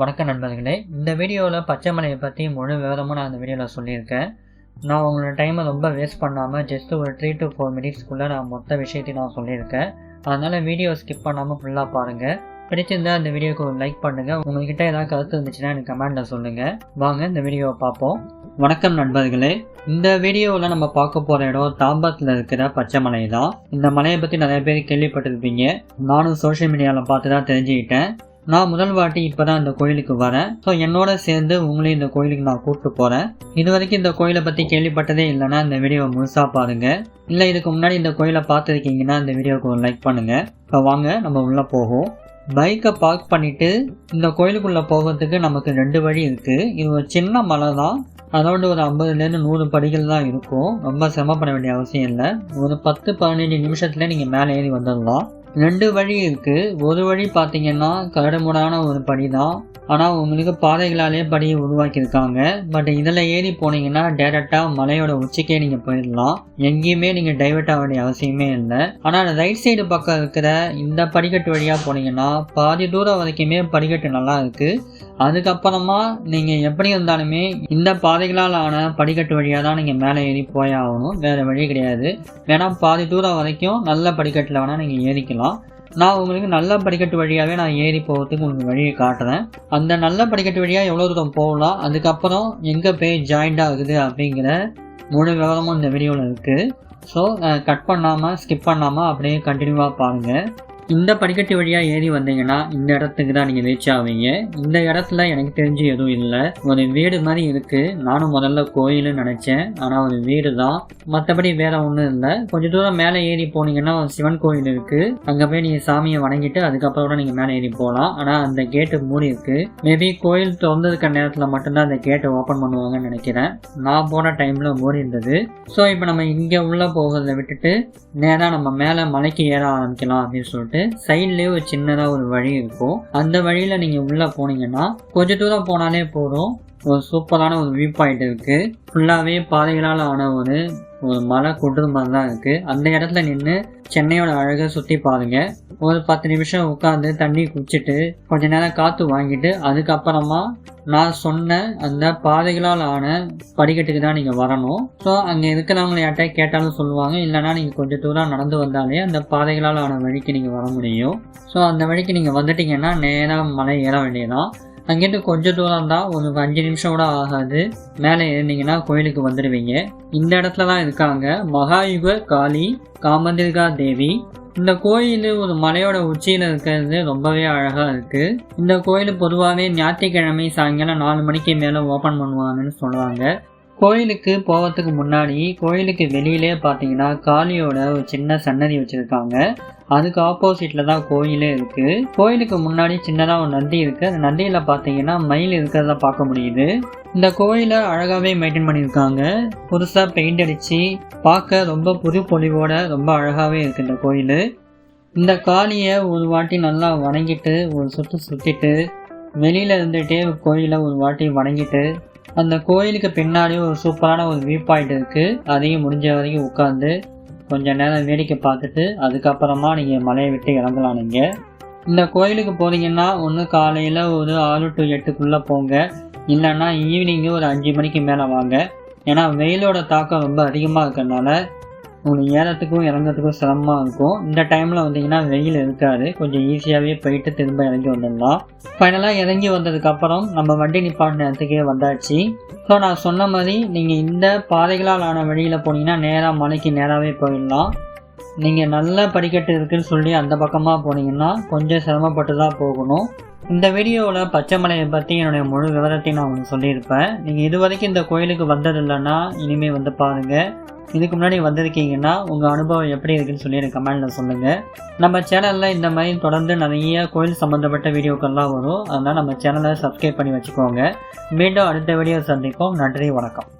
வணக்கம் நண்பர்களே. இந்த வீடியோவில் பச்சை மலையை பற்றி முழு விவரமும் நான் இந்த வீடியோவில் சொல்லியிருக்கேன். நான் உங்களோட டைமை ரொம்ப வேஸ்ட் பண்ணாமல் ஜஸ்ட் ஒரு த்ரீ டு ஃபோர் மினிட்ஸ்க்குள்ளே நான் மொத்த விஷயத்தையும் நான் சொல்லியிருக்கேன். அதனால் வீடியோ ஸ்கிப் பண்ணாமல் ஃபுல்லாக பாருங்கள் பிடிச்சிருந்தா இந்த வீடியோக்கு ஒரு லைக் பண்ணுங்கள் உங்கள்கிட்ட ஏதாவது கருத்து இருந்துச்சுன்னா எனக்கு கமெண்ட்டில் சொல்லுங்கள் வாங்க இந்த வீடியோவை பார்ப்போம். வணக்கம் நண்பர்களே. இந்த வீடியோவில் நம்ம பார்க்க போகிற இடம் தாம்பரத்தில் இருக்கிற பச்சை மலை தான். இந்த மலையை பற்றி நிறைய பேர் கேள்விப்பட்டிருப்பீங்க. நானும் சோஷியல் மீடியாவில் பார்த்து தான் தெரிஞ்சுக்கிட்டேன். நான் முதல் வாட்டி இப்போ தான் இந்த கோயிலுக்கு வரேன். ஸோ என்னோட சேர்ந்து உங்களையும் இந்த கோயிலுக்கு நான் கூப்பிட்டு போகிறேன் இது வரைக்கும் இந்த கோயிலை பற்றி கேள்விப்பட்டதே இல்லைன்னா இந்த வீடியோவை முழுசாக பாருங்கள் இல்லை இதுக்கு முன்னாடி இந்த கோயிலை பார்த்துருக்கீங்கன்னா இந்த வீடியோவுக்கு ஒரு லைக் பண்ணுங்கள் இப்போ வாங்க நம்ம உள்ளே போகும் பைக்கை பார்க் பண்ணிவிட்டு இந்த கோயிலுக்குள்ளே போகிறதுக்கு நமக்கு ரெண்டு வழி இருக்குது இது ஒரு சின்ன மலை தான். அதோட ஒரு ஐம்பதுலேருந்து நூறு படிகள் தான் இருக்கும். ரொம்ப சிரமப்பட வேண்டிய அவசியம் இல்லை. ஒரு பத்து பதினஞ்சு நிமிஷத்துல நீங்கள் மேலே ஏறி வந்துடலாம் ரெண்டு வழி இருக்கு. ஒரு வழி பார்த்தீங்கன்னா கரடுமுடான ஒரு படி தான் ஆனால் உங்களுக்கு பாதைகளாலே படியை உருவாக்கியிருக்காங்க. பட் இதில் ஏறி போனீங்கன்னா டேரெக்டாக மலையோட உச்சிக்கே நீங்கள் போயிடலாம். எங்கேயுமே நீங்கள் டைவர்ட் ஆக வேண்டிய அவசியமே இல்லை. ஆனால் ரைட் சைடு பக்கம் இருக்கிற இந்த படிக்கட்டு வழியாக போனீங்கன்னா பாதி தூரம் வரைக்குமே படிக்கட்டு நல்லா இருக்குது அதுக்கப்புறமா நீங்கள் எப்படி இருந்தாலுமே இந்த பாதைகளால் ஆன படிக்கட்டு வழியாக தான் நீங்கள் மேலே ஏறி போய் ஆகணும். வேறு வழி கிடையாது. வேணால் பாதி தூரம் வரைக்கும் நல்ல படிக்கட்டில் வேணால் நீங்கள் ஏறிக்கலாம். நான் உங்களுக்கு நல்ல படிக்கட்டு வழியாகவே நான் ஏறி போகிறதுக்கு உங்களுக்கு வழியை காட்டுறேன். அந்த நல்ல படிக்கட்டு வழியாக எவ்வளோ தூரம் போகலாம் அதுக்கப்புறம் எங்கே போய் ஜாயிண்ட் ஆகுது அப்படிங்கிற முழு விவரமும் இந்த வீடியோவில் இருக்குது ஸோ கட் பண்ணாமல் ஸ்கிப் பண்ணாமல் அப்படியே கண்டினியூவாக பாருங்கள் இந்த படிக்கட்டு வழியாக ஏறி வந்தீங்கன்னா இந்த இடத்துக்கு தான் நீங்கள் ரீச் ஆவீங்க. இந்த இடத்துல எனக்கு தெரிஞ்சு எதுவும் இல்லை. ஒரு வீடு மாதிரி இருக்குது நானும் முதல்ல கோயில்னு நினச்சேன். ஆனால் ஒரு வீடு தான். மற்றபடி வேற ஒன்றும் இல்லை. கொஞ்சம் தூரம் மேலே ஏறி போனீங்கன்னா ஒரு சிவன் கோயில் இருக்குது அங்கே போய் நீங்கள் சாமியை வணங்கிட்டு அதுக்கப்புறம் கூட நீங்கள் மேலே ஏறி போகலாம். ஆனால் அந்த கேட்டு மூடி இருக்கு. மேபி கோயில் திறந்திருக்க நேரத்தில் மட்டும்தான் அந்த கேட்டை ஓப்பன் பண்ணுவாங்கன்னு நினைக்கிறேன். நான் போன டைமில் மூடி இருந்தது. ஸோ இப்போ நம்ம இங்கே உள்ளே போகிறத விட்டுட்டு நேராக நம்ம மேலே மலைக்கு ஏற ஆரம்பிக்கலாம் அப்படின்னு சொல்லிட்டு சைட்லேயே ஒரு சின்னதாக ஒரு வழி இருக்கும். அந்த வழியில் நீங்கள் உள்ளே போனீங்கன்னா கொஞ்ச தூரம் போனாலே போதும். ஒரு சூப்பரான ஒரு வியூ பாயிண்ட் இருக்குது ஃபுல்லாகவே பாதைகளால் ஆன ஒரு ஒரு மலை கொட்டுற மாதிரி தான் இருக்குது அந்த இடத்துல நின்று சென்னையோட அழகை சுற்றி பாருங்க. ஒரு பத்து நிமிஷம் உட்காந்து தண்ணி குடிச்சிட்டு கொஞ்ச நேரம் காற்று வாங்கிட்டு அதுக்கப்புறமா நான் சொன்ன அந்த பாதைகளால் ஆன படிக்கட்டுக்கு தான் நீங்கள் வரணும். ஸோ அங்கே இருக்கிறவங்களை யார்கிட்ட கேட்டாலும் சொல்லுவாங்க. இல்லைனா நீங்கள் கொஞ்சம் தூரம் நடந்து வந்தாலே அந்த பாதைகளால் ஆன வழிக்கு நீங்கள் வர முடியும். ஸோ அந்த வழிக்கு நீங்கள் வந்துட்டீங்கன்னா நேராக மலை ஏற வேண்டியதான் அங்கேருந்து கொஞ்சம் தூரம் தான் ஒரு அஞ்சு நிமிஷம் கூட ஆகாது. மேலே ஏறினீங்கன்னா கோயிலுக்கு வந்துடுவீங்க. இந்த இடத்துல தான் இருக்காங்க. மகாயுக காளி காமந்திரிகா தேவி. இந்த கோயில் ஒரு மலையோட உச்சியில் இருக்கிறது ரொம்பவே அழகாக இருக்குது இந்த கோயில் பொதுவாகவே ஞாயிற்றுக்கிழமை சாயங்காலம் நாலு மணிக்கு மேலே ஓப்பன் பண்ணுவாங்கன்னு சொல்லுவாங்க. கோயிலுக்கு போகிறதுக்கு முன்னாடி கோயிலுக்கு வெளியிலே பார்த்தீங்கன்னா காளியோட ஒரு சின்ன சன்னதி வச்சுருக்காங்க. அதுக்கு ஆப்போசிட்டில் தான் கோயிலே இருக்குது கோயிலுக்கு முன்னாடி சின்னதாக ஒரு நந்தி இருக்குது அந்த நந்தியில் பார்த்தீங்கன்னா மயில் இருக்கிறத பார்க்க முடியுது. இந்த கோயிலை அழகாகவே மெயின்டைன் பண்ணியிருக்காங்க. புதுசாக பெயிண்ட் அடித்து பார்க்க ரொம்ப புது பொலிவோட ரொம்ப அழகாகவே இருக்குது இந்த கோயில். இந்த காளியை ஒரு வாட்டி நல்லா வணங்கிட்டு ஒரு சுற்று சுற்றிட்டு வெளியில் இருந்துகிட்டே கோயிலை ஒரு வாட்டி வணங்கிட்டு அந்த கோயிலுக்கு பின்னாடி ஒரு சூப்பரான ஒரு வியூ பாயிண்ட் இருக்குது அதையும் முடிஞ்ச வரைக்கும் உட்காந்து கொஞ்சம் நேரம் வேடிக்கை பார்த்துட்டு அதுக்கப்புறமா நீங்கள் மலையை விட்டு இறங்கலாம் நீங்கள் இந்த கோயிலுக்கு போனீங்கன்னா ஒன்று காலையில் ஒரு ஆறு டு எட்டுக்குள்ளே போங்க. இல்லைன்னா ஈவினிங்கு ஒரு அஞ்சு மணிக்கு மேலே வாங்க. ஏன்னா வெயிலோட தாக்கம் ரொம்ப அதிகமாக இருக்கிறதுனால உங்களுக்கு ஏறத்துக்கும் இறங்கிறதுக்கும் சிரமமாக இருக்கும். இந்த டைமில் வந்தீங்கன்னா வெயில் இருக்காது. கொஞ்சம் ஈஸியாகவே போயிட்டு திரும்ப இறங்கி வந்துடலாம். ஃபைனலாக இறங்கி வந்ததுக்கப்புறம் நம்ம வண்டி நிப்பாட்டின இடத்துக்கே வந்தாச்சு. ஸோ நான் சொன்ன மாதிரி நீங்கள் இந்த பாதைகளால் ஆன வழியில் போனீங்கன்னா நேராக மலைக்கு நேராகவே போயிடலாம். நீங்கள் நல்ல படிக்கட்டு இருக்குன்னு சொல்லி அந்த பக்கமாக போனீங்கன்னா கொஞ்சம் சிரமப்பட்டு தான் போகணும். இந்த வீடியோவில் பச்சை மலையை பற்றி என்னுடைய முழு விவரத்தையும் நான் உங்களுக்கு சொல்லியிருப்பேன். நீங்கள் இது வரைக்கும் இந்த கோயிலுக்கு வந்தது இல்லைன்னா இனிமேல் வந்து பாருங்கள் இதுக்கு முன்னாடி வந்திருக்கீங்கன்னா உங்கள் அனுபவம் எப்படி இருக்குன்னு சொல்லி எனக்கு கமெண்டில் சொல்லுங்கள் நம்ம சேனலில் இந்த மாதிரி தொடர்ந்து நிறைய கோயில் சம்மந்தப்பட்ட வீடியோக்கள்லாம் வரும். அதனால் நம்ம சேனலை சப்ஸ்கிரைப் பண்ணி வச்சுக்கோங்க. மீண்டும் அடுத்த வீடியோ சந்திப்போம். நன்றி வணக்கம்.